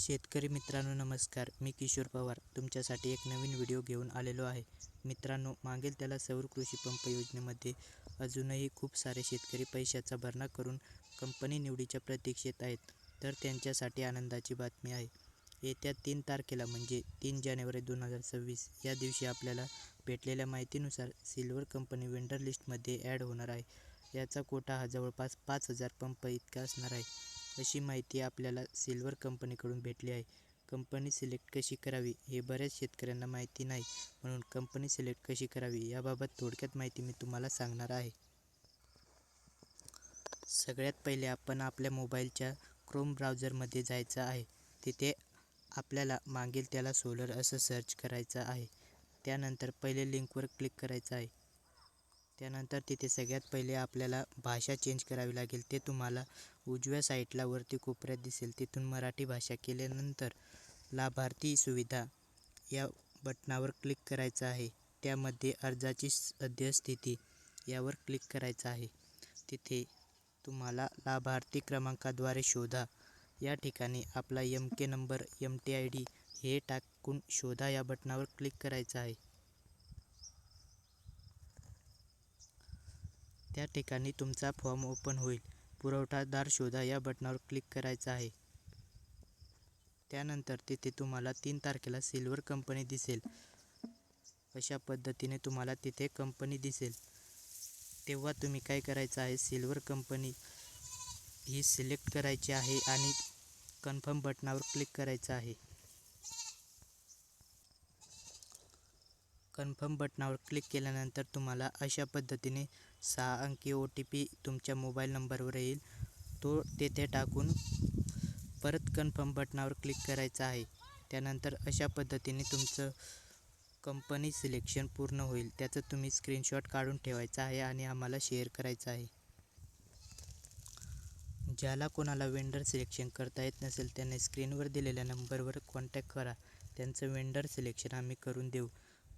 शेतकरी मित्रांनो नमस्कार. मी किशोर पवार. तुमच्यासाठी एक नवीन व्हिडिओ घेऊन आलेलो आहे. मित्रांनो मागेल त्याला सौर कृषी पंप योजनेमध्ये अजूनही खूप सारे शेतकरी पैशाचा भरणा करून कंपनी निवडीच्या प्रतीक्षेत आहेत. तर त्यांच्यासाठी आनंदाची बातमी आहे. येत्या तीन तारखेला म्हणजे तीन जानेवारी दोन हजार सव्वीस या दिवशी आपल्याला भेटलेल्या माहितीनुसार सिल्वर कंपनी वेंडर लिस्टमध्ये ॲड होणार आहे. याचा कोटा हा जवळपास पाच हजार पंप इतका असणार आहे. अशी माहिती आपल्याला सिल्वर कंपनीकडून भेटली आहे. कंपनी सिलेक्ट कशी करावी हे बऱ्याच शेतकऱ्यांना माहिती नाही. म्हणून कंपनी सिलेक्ट कशी करावी याबाबत थोडक्यात माहिती मी तुम्हाला सांगणार आहे. सगळ्यात पहिले आपण आपल्या मोबाईलच्या क्रोम ब्राउझरमध्ये जायचं आहे. तिथे आपल्याला मागेल त्याला सोलर असं सर्च करायचं आहे. त्यानंतर पहिले लिंकवर क्लिक करायचं आहे. त्यानंतर तिथे सगळ्यात पहिले आपल्याला भाषा चेंज करावी लागेल. ते तुम्हाला उजव्या साईडला वरती कोपऱ्यात दिसेल. तिथून मराठी भाषा केल्यानंतर लाभार्थी सुविधा या बटनावर क्लिक करायचं आहे. त्यामध्ये अर्जाची सद्यस्थिती यावर क्लिक करायचं आहे. तिथे तुम्हाला लाभार्थी क्रमांकाद्वारे शोधा. या ठिकाणी आपला M K number M T I D हे टाकून शोधा या बटनावर क्लिक करायचं आहे. त्या ठिकाणी तुमचा फॉर्म ओपन होईल. पुरवठादार शोधा या बटनावर क्लिक करायचं आहे. त्यानंतर तिथे तुम्हाला तीन तारखेला सिल्वर कंपनी दिसेल. अशा पद्धतीने तुम्हाला तिथे कंपनी दिसेल. तेव्हा तुम्ही काय करायचं आहे? सिल्वर कंपनी ही सिलेक्ट करायची आहे आणि कन्फर्म बटनावर क्लिक करायचं आहे. कन्फर्म बटनावर क्लिक केल्यानंतर तुम्हाला अशा पद्धतीने सहा अंकी ओ टी पी तुमच्या मोबाईल नंबरवर येईल. तो तेथे टाकून परत कन्फर्म बटनावर क्लिक करायचा आहे. त्यानंतर अशा पद्धतीने तुमचं कंपनी सिलेक्शन पूर्ण होईल. त्याचं तुम्ही स्क्रीनशॉट काढून ठेवायचा आहे आणि आम्हाला शेअर करायचं आहे. ज्याला कोणाला वेंडर सिलेक्शन करता येत नसेल त्याने स्क्रीनवर दिलेल्या नंबरवर कॉन्टॅक्ट करा. त्यांचं वेंडर सिलेक्शन आम्ही करून देऊ.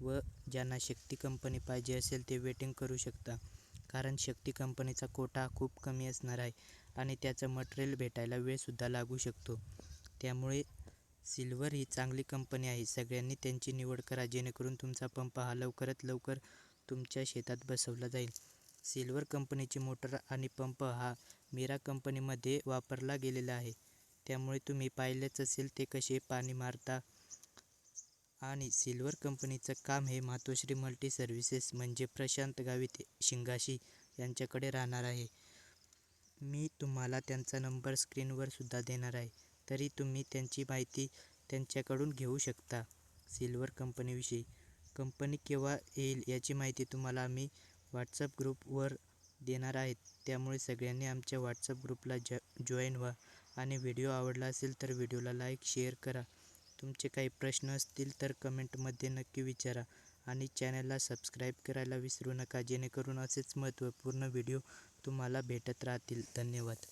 व ज्यांना शक्ती कंपनी पाहिजे असेल ते वेटिंग करू शकता. कारण शक्ती कंपनीचा कोटा खूप कमी असणार आहे आणि त्याचं मटेरियल भेटायला वेळसुद्धा लागू शकतो. त्यामुळे सिल्वर ही चांगली कंपनी आहे. सगळ्यांनी त्यांची निवड करा जेणेकरून तुमचा पंप हा लवकरात लवकर तुमच्या शेतात बसवला जाईल. सिल्वर कंपनीची मोटर आणि पंप हा मीरा कंपनीमध्ये वापरला गेलेला आहे. त्यामुळे तुम्ही पाहिलेच असेल ते कसे पाणी मारता आणि सिल्वर कंपनीचं काम हे मातोश्री मल्टी सर्व्हिसेस म्हणजे प्रशांत गावित शिंगाशी यांच्याकडे राहणार आहे. मी तुम्हाला त्यांचा नंबर स्क्रीनवर सुद्धा देणार आहे. तरी तुम्ही त्यांची माहिती त्यांच्याकडून घेऊ शकता सिल्वर कंपनीविषयी. कंपनी केव्हा येईल याची माहिती तुम्हाला आम्ही व्हॉट्सअप ग्रुपवर देणार आहेत. त्यामुळे सगळ्यांनी आमच्या व्हॉट्सअप ग्रुपला ज जॉईन व्हा. आणि व्हिडिओ आवडला असेल तर व्हिडिओला लाईक शेअर करा. तुमचे काही प्रश्न असतील तर कमेंटमध्ये नक्की विचारा. आणि चॅनलला सबस्क्राईब करायला विसरू नका जेणेकरून असेच महत्त्वपूर्ण व्हिडिओ तुम्हाला भेटत राहतील. धन्यवाद.